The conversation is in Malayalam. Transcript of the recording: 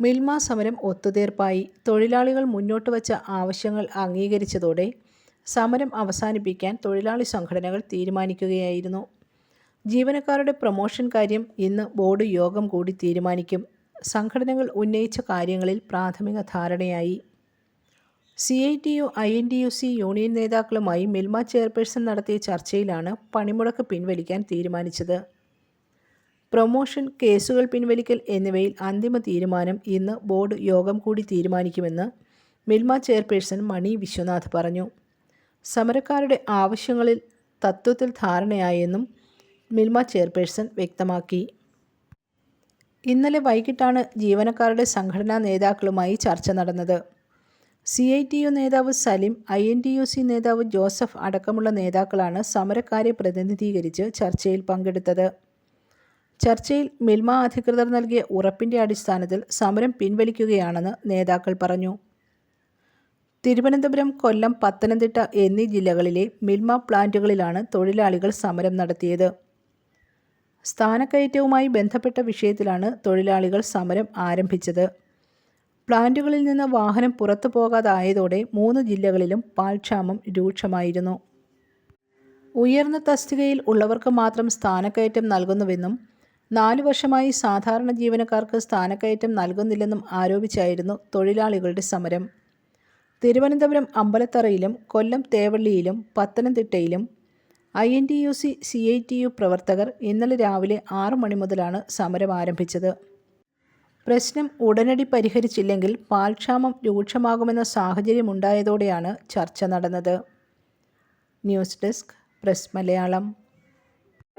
മിൽമ സമരം ഒത്തുതീർപ്പായി തൊഴിലാളികൾ മുന്നോട്ട് വച്ച ആവശ്യങ്ങൾ അംഗീകരിച്ചതോടെ സമരം അവസാനിപ്പിക്കാൻ തൊഴിലാളി സംഘടനകൾ തീരുമാനിക്കുകയായിരുന്നു. ജീവനക്കാരുടെ പ്രൊമോഷൻ കാര്യം ഇന്ന് ബോർഡ് യോഗം കൂടി തീരുമാനിക്കും. സംഘടനകൾ ഉന്നയിച്ച കാര്യങ്ങളിൽ പ്രാഥമിക ധാരണയായി. C I T U I N T U C union നേതാക്കളുമായി മിൽമ ചെയർപേഴ്സൺ നടത്തിയ ചർച്ചയിലാണ് പണിമുടക്ക് പിൻവലിക്കാൻ തീരുമാനിച്ചത്. പ്രൊമോഷൻ കേസുകൾ പിൻവലിക്കൽ എന്നിവയിൽ അന്തിമ തീരുമാനം ഇന്ന് ബോർഡ് യോഗം കൂടി തീരുമാനിക്കുമെന്ന് മിൽമ ചെയർപേഴ്സൺ മണി വിശ്വനാഥ് പറഞ്ഞു. സമരക്കാരുടെ ആവശ്യങ്ങളിൽ തത്വത്തിൽ ധാരണയായെന്നും മിൽമ ചെയർപേഴ്സൺ വ്യക്തമാക്കി. ഇന്നലെ വൈകിട്ടാണ് ജീവനക്കാരുടെ സംഘടനാ നേതാക്കളുമായി ചർച്ച നടന്നത്. സി ഐ ടി യു നേതാവ് Salim I N T U C നേതാവ് ജോസഫ് അടക്കമുള്ള നേതാക്കളാണ് സമരക്കാരെ പ്രതിനിധീകരിച്ച് ചർച്ചയിൽ പങ്കെടുത്തത്. ചർച്ചയിൽ മിൽമ അധികൃതർ നൽകിയ ഉറപ്പിന്റെ അടിസ്ഥാനത്തിൽ സമരം പിൻവലിക്കുകയാണെന്ന് നേതാക്കൾ പറഞ്ഞു. തിരുവനന്തപുരം കൊല്ലം പത്തനംതിട്ട എന്നീ ജില്ലകളിലെ മിൽമ പ്ലാന്റുകളിലാണ് തൊഴിലാളികൾ സമരം നടത്തിയത്. സ്ഥാനക്കയറ്റവുമായി ബന്ധപ്പെട്ട വിഷയത്തിലാണ് തൊഴിലാളികൾ സമരം ആരംഭിച്ചത്. പ്ലാന്റുകളിൽ നിന്ന് വാഹനം പുറത്തു പോകാതായതോടെ മൂന്ന് ജില്ലകളിലും പാൽക്ഷാമം രൂക്ഷമായിരുന്നു. ഉയർന്ന തസ്തികയിൽ ഉള്ളവർക്ക് മാത്രം സ്ഥാനക്കയറ്റം നൽകുന്നുവെന്നും നാലു വർഷമായി സാധാരണ ജീവനക്കാർക്ക് സ്ഥാനക്കയറ്റം നൽകുന്നില്ലെന്നും ആരോപിച്ചായിരുന്നു തൊഴിലാളികളുടെ സമരം. തിരുവനന്തപുരം അമ്പലത്തറയിലും കൊല്ലം തേവള്ളിയിലും പത്തനംതിട്ടയിലും I N T U C C I T U പ്രവർത്തകർ ഇന്നലെ രാവിലെ ആറു മണി മുതലാണ് സമരം ആരംഭിച്ചത്. പ്രശ്നം ഉടനടി പരിഹരിച്ചില്ലെങ്കിൽ പാൽക്ഷാമം രൂക്ഷമാകുമെന്ന സാഹചര്യമുണ്ടായതോടെയാണ് ചർച്ച നടന്നത്. News desk press Malayalam.